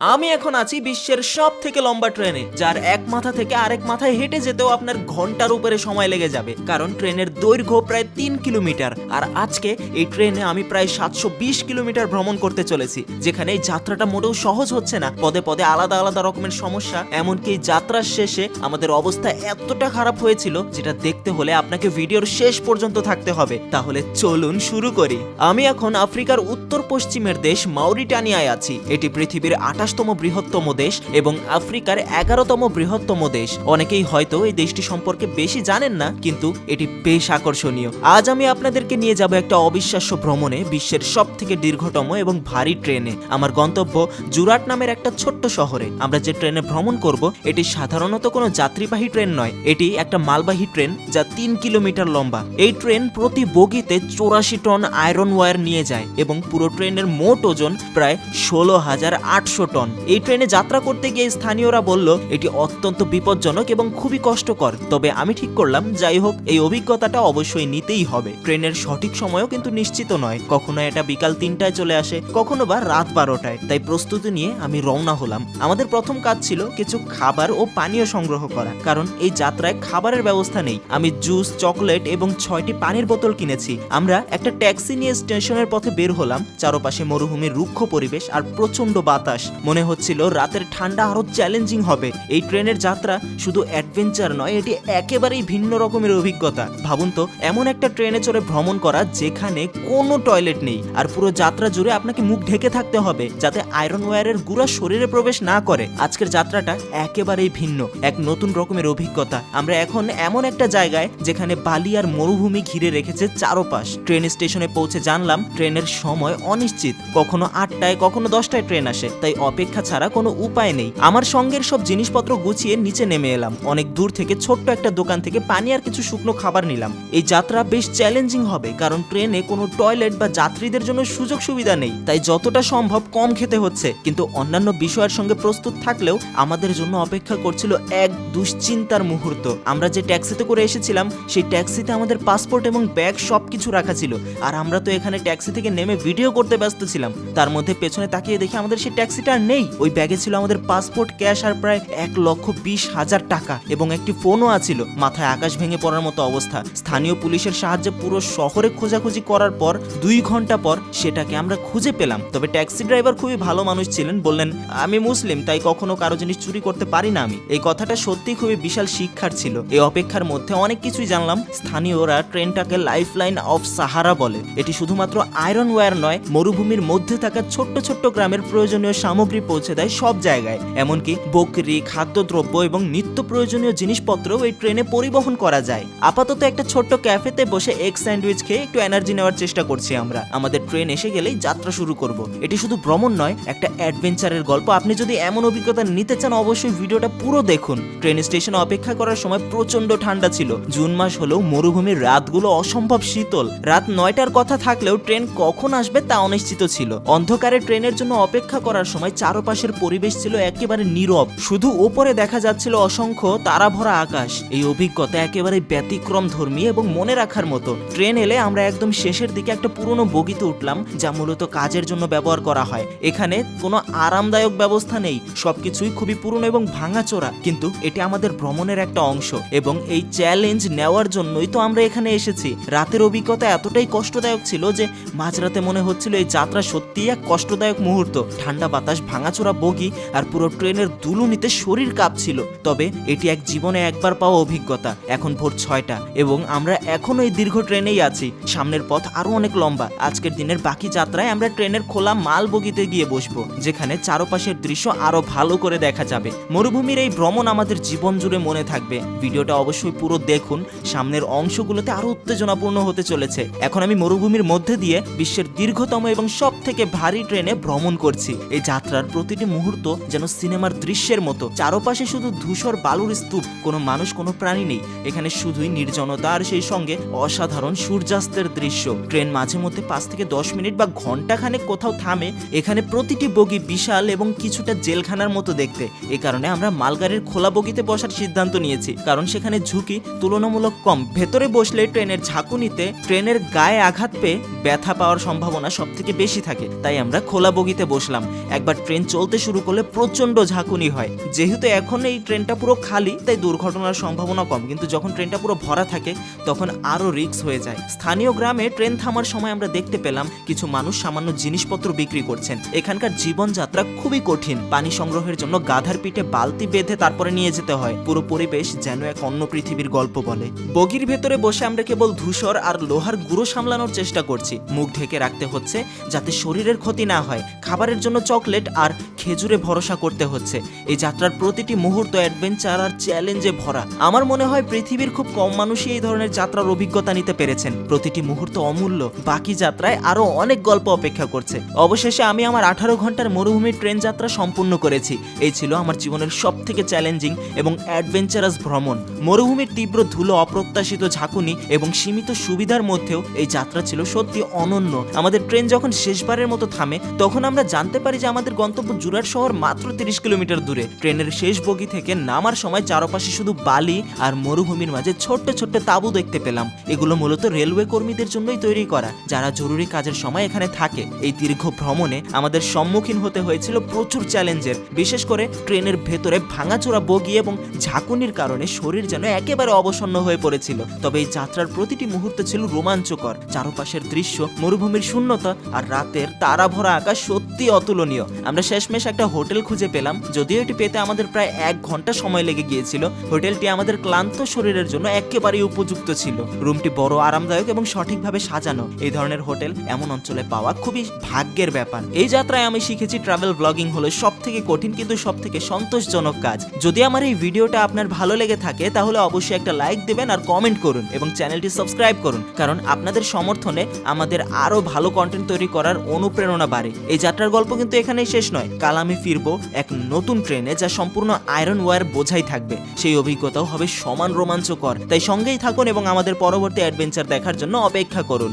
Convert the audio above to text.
আমি এখন আছি বিশ্বের সব থেকে লম্বা ট্রেনে, যার এক মাথা থেকে আরেক মাথায় হেঁটে যেতেও আপনার ঘণ্টার উপরে সময় লেগে যাবে, কারণ ট্রেনের দৈর্ঘ্য প্রায় তিন কিলোমিটার। আর আজকে এই ট্রেনে আমি প্রায় সাতশো বিশ কিলোমিটার ভ্রমণ করতে চলেছি, যেখানে এই যাত্রাটা মোটেও সহজ হচ্ছে না। পদে পদে আলাদা আলাদা রকমের সমস্যা, এমনকি যাত্রার শেষে আমাদের অবস্থা এতটা খারাপ হয়েছিল, যেটা দেখতে হলে আপনাকে ভিডিওর শেষ পর্যন্ত থাকতে হবে। তাহলে চলুন শুরু করি। আমি এখন আফ্রিকার উত্তর পশ্চিমের দেশ মাউরিটানিয়ায় আছি। এটি পৃথিবীর আঠাশতম বৃহত্তম দেশ এবং আফ্রিকার এগারোতম বৃহত্তম দেশ। অনেকেই হয়তো এই দেশটি সম্পর্কে বেশি জানেন না, কিন্তু এটি বেশ আকর্ষণীয়। আজ আমি আপনাদেরকে নিয়ে যাব একটা অবিশ্বাস্য ভ্রমণে, বিশ্বের সব থেকে দীর্ঘতম এবং ভারী ট্রেনে। আমার গন্তব্য জুরাট নামের একটা ছোট্ট শহরে। আমরা যে ট্রেনে ভ্রমণ করব, এটি সাধারণত কোনো যাত্রীবাহী ট্রেন নয়। এটি একটা মালবাহী ট্রেন যা তিন কিলোমিটার লম্বা। এই ট্রেন প্রতি বগিতে চৌরাশি টন আয়রন ওয়্যার নিয়ে যায় এবং পুরো ট্রেনের মোট ওজন প্রায় ষোলো হাজার আটশো টন। এই ট্রেনে যাত্রা করতে গিয়ে স্থানীয়রা বলল, এটি অত্যন্ত বিপজ্জনক এবং খুবই কষ্টকর। তবে আমি ঠিক করলাম, যাই হোক, এই অভিজ্ঞতাটা অবশ্যই নিতেই হবে। ট্রেনের সঠিক সময়ও কিন্তু নিশ্চিত নয়। কখনো এটা বিকাল তিনটায় চলে আসে, কখনো বা রাত বারোটায়। তাই প্রস্তুতি নিয়ে আমি রওনা হলাম। আমাদের প্রথম কাজ ছিল কিছু খাবার ও পানীয় সংগ্রহ করা, কারণ এই যাত্রায় খাবারের ব্যবস্থা নেই। আমি জুস, চকলেট এবং ছয়টি পানির বোতল কিনেছি। আমরা একটা ট্যাক্সি নিয়ে স্টেশনের পথে বের হলাম। চারপাশে মরুভূমির রুক্ষ পরিবেশ আর প্রচণ্ড বাতাস। মনে হচ্ছিল রাতের ঠান্ডা আরও চ্যালেঞ্জিং হবে। এই ট্রেনের যাত্রা শুধু অ্যাডভেঞ্চার নয়, এটি একেবারেই ভিন্ন রকমের অভিজ্ঞতা। ভাবুন তো, এমন একটা ট্রেনে চড়ে ভ্রমণ করা যেখানে কোনো টয়লেট নেই, আর পুরো যাত্রা জুড়ে আপনাকে মুখ ঢেকে থাকতে হবে, যাতে আয়রন ওয়্যারের গুড়া শরীরে প্রবেশ না করে। আজকের যাত্রাটা একেবারেই ভিন্ন, এক নতুন রকমের অভিজ্ঞতা। আমরা এখন এমন একটা জায়গায় যেখানে বালি আর মরুভূমি ঘিরে রেখেছে চারোপাশ। ট্রেন স্টেশনে পৌঁছে জানলাম, ট্রেনের সময় অনিশ্চিত। কখনো আটটায়, কখনো দশটায় ট্রেন আসে, তাই অপেক্ষা ছাড়া কোনো উপায় নেই। আমার সঙ্গের সব জিনিসপত্র গুছিয়ে নিচে নেমে এলাম। অনেক দূর থেকে ছোট্ট একটা দোকান থেকে পানি আর কিছু শুকনো খাবার নিলাম। এই যাত্রা বেশ চ্যালেঞ্জিং হবে, কারণ ট্রেনে কোনো টয়লেট বা যাত্রীদের জন্য সুযোগ সুবিধা নেই। তাই যতটা সম্ভব কম খেতে হচ্ছে। কিন্তু অন্যান্য বিষয়ের সঙ্গে প্রস্তুত থাকলেও আমাদের জন্য অপেক্ষা করছিল এক দুশ্চিন্তার মুহূর্ত। আমরা যে ট্যাক্সিতে করে এসেছিলাম, সেই ট্যাক্সিতে আমাদের পাসপোর্ট এবং ব্যাগ সব কিছু রাখা ছিল। আর আমরা তো এখানে ট্যাক্সি থেকে নেমে ভিডিও করতে ব্যস্ত ছিলাম। তার মধ্যে পেছনে তাকিয়ে দেখি আমাদের সেই ট্যাক্সিটা আর নেই। ওই ব্যাগে ছিল আমাদের পাসপোর্ট, ক্যাশ আর প্রায় এক লক্ষ বিশ হাজার টাকা এবং একটি ফোনও আছিল। মাথায় আকাশ ভেঙে পড়ার মতো অবস্থা। স্থানীয় পুলিশের সাহায্যে পুরো শহরে খোঁজাখুঁজি করার পর দুই ঘণ্টা পর সেটাকে আমরা খুঁজে পেলাম। তবে ট্যাক্সি ড্রাইভার খুবই ভালো মানুষ ছিলেন। বললেন, আমি মুসলিম, তাই কখনো কারও জিনিস চুরি করতে পারি না আমি। এই কথাটা সত্যি খুবই বিশাল শিক্ষার ছিল। এই অপেক্ষার মধ্যে অনেক কিছুই জানলাম। স্থানীয়রা ট্রেনটাকে লাইফ লাইন অফ সাহারা বলে। এটি শুধুমাত্র আয়রন ওয়্যার নয়, মরুভূমির মধ্যে থাকা ছোট্ট ছোট্ট গ্রামের প্রয়োজনীয় সামগ্রী পৌঁছে দেয় সব জায়গায়। এমনকি বকরি, খাদ্যদ্রব্য এবং নিত্য প্রয়োজনীয় জিনিসপত্রও এই ট্রেনে পরিবহন করা যায়। আপাতত একটা ছোট্ট ক্যাফেতে বসে এগ স্যান্ডউইচ খেয়ে একটু এনার্জি নেওয়ার চেষ্টা করছি আমরা। আমাদের ট্রেন এসে গেলেই যাত্রা শুরু করব। এটি শুধু ভ্রমণ নয়, একটা অ্যাডভেঞ্চারের গল্প। আপনি যদি এমন অভিজ্ঞতা নিতে চান, অবশ্যই ভিডিওটা পুরো দেখুন। ট্রেন স্টেশনে অপেক্ষা করার সময় প্রচণ্ড ঠান্ডা ছিল। জুন মাস হলেও মরুভূমির রাতগুলো অসম্ভব শীতল। রাত নয়টার কথা থাকলেও ট্রেন কখন আসবে তা অনিশ্চিত ছিল। অন্ধকারে ট্রেনের জন্য অপেক্ষা করার সময় চারপাশের পরিবেশ ছিল একেবারে নীরব। শুধু ওপরে দেখা যাচ্ছিল অসংখ্য তারা ভরা আকাশ। এই অভিজ্ঞতা একেবারে ব্যতিক্রম ধর্মী এবং মনে রাখার মতো। ট্রেন এলে আমরা একদম শেষের দিকে একটা পুরনো বগিতে উঠলাম, যা মূলত কাজের জন্য ব্যবহার করা হয়। এখানে কোনো আরামদায়ক ব্যবস্থা নেই, সবকিছুই খুবই পুরনো এবং ভাঙাচোরা, কিন্তু এটি আমাদের ভ্রমণের একটা অংশ এবং এই চ্যালেঞ্জ নেওয়ার জন্যই তো আমরা এখানে এসেছি। রাতের অভিজ্ঞতা এতটাই কষ্টদায়ক ছিল যে মাঝরাতে মনে হচ্ছিল এই যাত্রা সত্যিই এক কষ্টদায়ক মুহূর্ত। ঠান্ডা বাতাস ভাঙাচোরা বগি আর পুরো ট্রেনের দুলুনিতে শরীর কাঁপছিল। তবে এটি এক জীবনে একবার পাওয়া অভিজ্ঞতা। এখন ভোর ছয়টা এবং আমরা এখনও এই দীর্ঘ ট্রেনেই আছি। সামনের পথ আরও অনেক লম্বা। আজকের দিনের বাকি যাত্রায় আমরা ট্রেনের খোলা মাল বগিতে গিয়ে বসবো, যেখানে চারপাশের দৃশ্য আরও ভালো করে দেখা যাবে। মরুভূমির এই ভ্রমণ আমাদের জীবন জুড়ে মনে থাকবে। ভিডিওটা অবশ্যই পুরো দেখুন। সামনের অংশগুলোতে আরও উত্তেজনাপূর্ণ হতে চলেছে। এখন আমি মরুভূমির মধ্যে দিয়ে বিশ্বের দীর্ঘতম এবং সব থেকে ভারী ট্রেনে ভ্রমণ করছি। এই যাত্রার প্রতিটি মুহূর্ত যেন সিনেমার দৃশ্যের মতো। চারপাশে শুধু ধূসর বালুর স্তূপ, কোনো মানুষ, কোনো প্রাণী নেই। এখানে শুধুই নির্জনতা আর সেই সঙ্গে অসাধারণ সূর্যাস্তের দৃশ্য। ট্রেন মাঝে মধ্যে পাঁচ থেকে দশ মিনিট বা ঘন্টাখানেক কোথাও থামে, এখানে প্রতিটি বগি বিশাল এবং কিছুটা জেলখানার মতো দেখতে। এ কারণে আমরা মালগাড়ির খোলা বগিতে বসার সিদ্ধান্ত নিয়েছি। কারণ সেখানে ঝুঁকি তুলনামূলক কম। ভেতরে বসলে ট্রেনের ঝাঁকুনিতে ট্রেনের গায়ে আঘাত পেয়ে ব্যথা পাওয়ার সম্ভাবনা সব থেকে বেশি থাকে। তাই আমরা খোলা বগিতে বসলাম। একবার ট্রেন চলতে শুরু করলে প্রচণ্ড ঝাঁকুনি হয়। যেহেতু এখন এই ট্রেনটা পুরো খালি, তাই দুর্ঘটনার সম্ভাবনা কম। কিন্তু যখন ট্রেনটা পুরো ভরা থাকে, তখন আরও রিস্ক হয়ে যায়। স্থানীয় গ্রামে ট্রেন থামার সময় আমরা দেখতে পেলাম, কিছু মানুষ সামান্য জিনিসপত্র বিক্রি করছেন। এখানকার জীবনযাত্রা খুবই কঠিন। পানি সংগ্রহের জন্য গাধার পিঠে বালতি বেঁধে তারপরে নিয়ে যেতে হয়। পুরো পরিবেশ যেন এক অন্য পৃথিবীর গল্প বলে। বগির ভেতরে বসে আমরা কেবল ধূসর আর লোহার গুঁড়ো সামলানোর চেষ্টা করছি। মুখ ঢেকে রাখতে হচ্ছে, যাতে শরীরের ক্ষতি না হয়। খাবারের জন্য চকলেট আর খেজুরে ভরসা করতে হচ্ছে। এই যাত্রার প্রতিটি মুহূর্ত অ্যাডভেঞ্চার আর চ্যালেঞ্জে ভরা। আমার মনে হয় পৃথিবীর খুব কম মানুষই এই ধরনের যাত্রার অভিজ্ঞতা নিতে পেরেছেন। প্রতিটি মুহূর্ত অমূল্য। বাকি যাত্রায় আরও অনেক গল্প অপেক্ষা করছে। অবশেষে আমি আমার আঠারো ঘণ্টার মরুভূমির ট্রেন যাত্রা সম্পূর্ণ করেছি। এই ছিল আমার জীবনের সব থেকে চ্যালেঞ্জিং এবং অ্যাডভেঞ্চারাস ভ্রমণ। মরুভূমির তীব্র ধুলো, অপ্রত্যাশিত ঝাঁকুনি এবং সীমিত সুবিধার মধ্যেও এই যাত্রা ছিল সত্যি অনন্য। আমাদের ট্রেন যখন শেষবারের মতো থামে, তখন আমরা জানতে পারি যে আমাদের গন্তব্য জুরাট শহর মাত্র তিরিশ কিলোমিটার দূরে। ট্রেনের শেষ বগি থেকে নামার সময় চারপাশে শুধু বালি আর মরুভূমির মাঝে ছোট্ট ছোট্ট তাঁবু দেখতে পেলাম। এগুলো মূলত রেলওয়ে কর্মীদের জন্যই তৈরি করা, যারা জরুরি কাজের সময় এখানে থাকে। এই দীর্ঘ ভ্রমণে আমাদের সম্মুখীন হতে হয়েছিল প্রচুর চ্যালেঞ্জের, বিশেষ করে ট্রেনের ভেতরে ভাঙাচোরা বগি এবং ঝাঁকুনির কারণে শরীর যেন একেবারে অবসন্ন হয়ে পড়েছিল। তবে এই যাত্রার প্রতিটি মুহূর্ত ছিল রোমাঞ্চকর। চারপাশের দৃশ্য, মরুভূমির শূন্যতা আর রাতের তারা ভরা আকাশ সত্যি অতুলনীয়। আমরা শেষমেশ একটা হোটেল খুঁজে পেলাম, যদিও এটি পেতে আমাদের প্রায় এক ঘণ্টা সময় লেগে গিয়েছিল। হোটেলটি আমাদের ক্লান্ত শরীরের জন্য একেবারেই উপযুক্ত ছিল। রুমটি বড়, আরামদায়ক এবং সঠিকভাবে সাজানো। এই ধরনের হোটেল এমন অঞ্চলে পাওয়া খুবই ভাগ্যের ব্যাপার। এই যাত্রায় আমি শিখেছি ট্রাভেল ব্লগিং হলো সব থেকে কঠিন কিন্তু সব থেকে সন্তোষজনক কাজ। যদি আমার এই ভিডিওটা আপনার ভালো লেগে থাকে, তাহলে অবশ্যই একটা লাইক দেবেন আর কমেন্ট করুন এবং চ্যানেলটি সাবস্ক্রাইব করুন, কারণ আপনাদের সমর্থনে আমাদের আরও ভালো কন্টেন্ট তৈরি করার অনুপ্রেরণা বাড়ে। এই যাত্রার গল্প কিন্তু এখানেই শেষ নয়। কাল আমি ফিরব এক নতুন ট্রেনে যা সম্পূর্ণ আয়রন ওয়্যার বোঝাই থাকবে। সেই অভিজ্ঞতাও হবে সমান রোমাঞ্চকর। তাই সঙ্গেই থাকুন এবং আমাদের পরবর্তী অ্যাডভেঞ্চার দেখার জন্য অপেক্ষা করুন।